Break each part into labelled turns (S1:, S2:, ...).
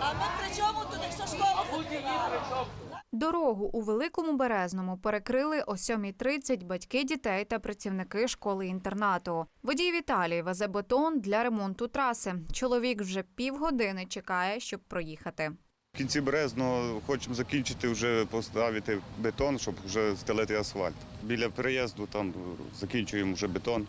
S1: А ми при чому тут, якщо школа закривала?
S2: Дорогу у Великому Березному перекрили о 7.30 батьки дітей та працівники школи-інтернату. Водій Віталій везе бетон для ремонту траси. Чоловік вже півгодини чекає, щоб проїхати.
S3: В кінці березного хочемо закінчити вже поставити бетон, щоб вже стелити асфальт. Біля переїзду там закінчуємо вже бетон.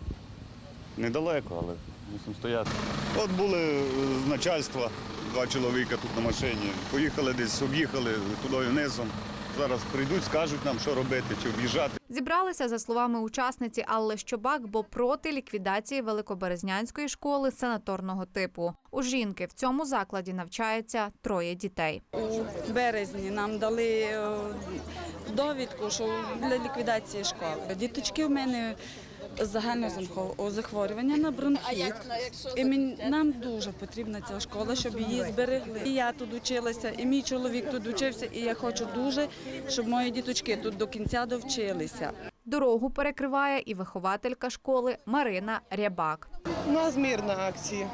S3: Недалеко, але мусимо стояти. От були з начальства два чоловіка тут на машині. Поїхали десь, об'їхали туди низом. Зараз прийдуть, скажуть нам, що робити, чи об'їжджати.
S2: Зібралися, за словами учасниці Алли Щобак, бо проти ліквідації Великоберезнянської школи санаторного типу. У жінки в цьому закладі навчається троє дітей.
S4: У березні нам дали е, довідку, що для ліквідації школи. Діточки в мене загальне захворювання на бронхіт. І мені- нам дуже потрібна ця школа, щоб її зберегли. І я тут училася, і мій чоловік тут учився, і я хочу дуже, щоб мої діточки тут до кінця довчилися.
S2: Дорогу перекриває і вихователька школи Марина Рябак.
S5: У нас мирна акція.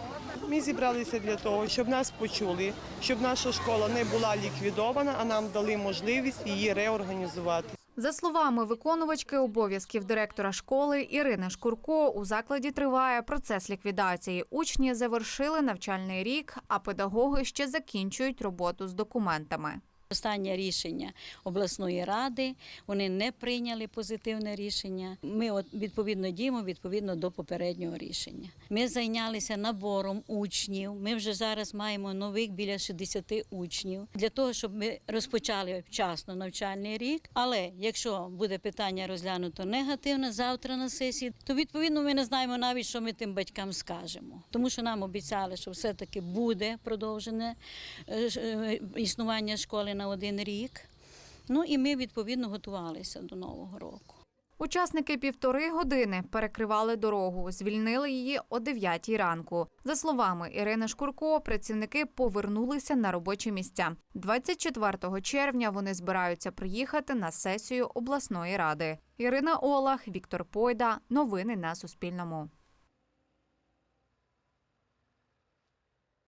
S5: Ми зібралися для того, щоб нас почули, щоб наша школа не була ліквідована, а нам дали можливість її реорганізувати.
S2: За словами виконувачки обов'язків директора школи Ірини Шкурко, у закладі триває процес ліквідації. Учні завершили навчальний рік, а педагоги ще закінчують роботу з документами.
S6: Останнє рішення обласної ради вони не прийняли позитивне рішення. Ми відповідно діємо відповідно до попереднього рішення. Ми зайнялися набором учнів. Ми вже зараз маємо нових біля 60 учнів для того, щоб ми розпочали вчасно навчальний рік. Але якщо буде питання розглянуто негативно завтра на сесії, то відповідно ми не знаємо навіть, що ми тим батькам скажемо, тому що нам обіцяли, що все таки буде продовжене е, е, існування школи на один рік. Ну і ми відповідно готувалися до нового року.
S2: Учасники півтори години перекривали дорогу, звільнили її о 9 ранку. За словами Ірини Шкурко, працівники повернулися на робочі місця. 24 червня вони збираються приїхати на сесію обласної ради. Ірина Олах, Віктор Пойда. Новини на Суспільному.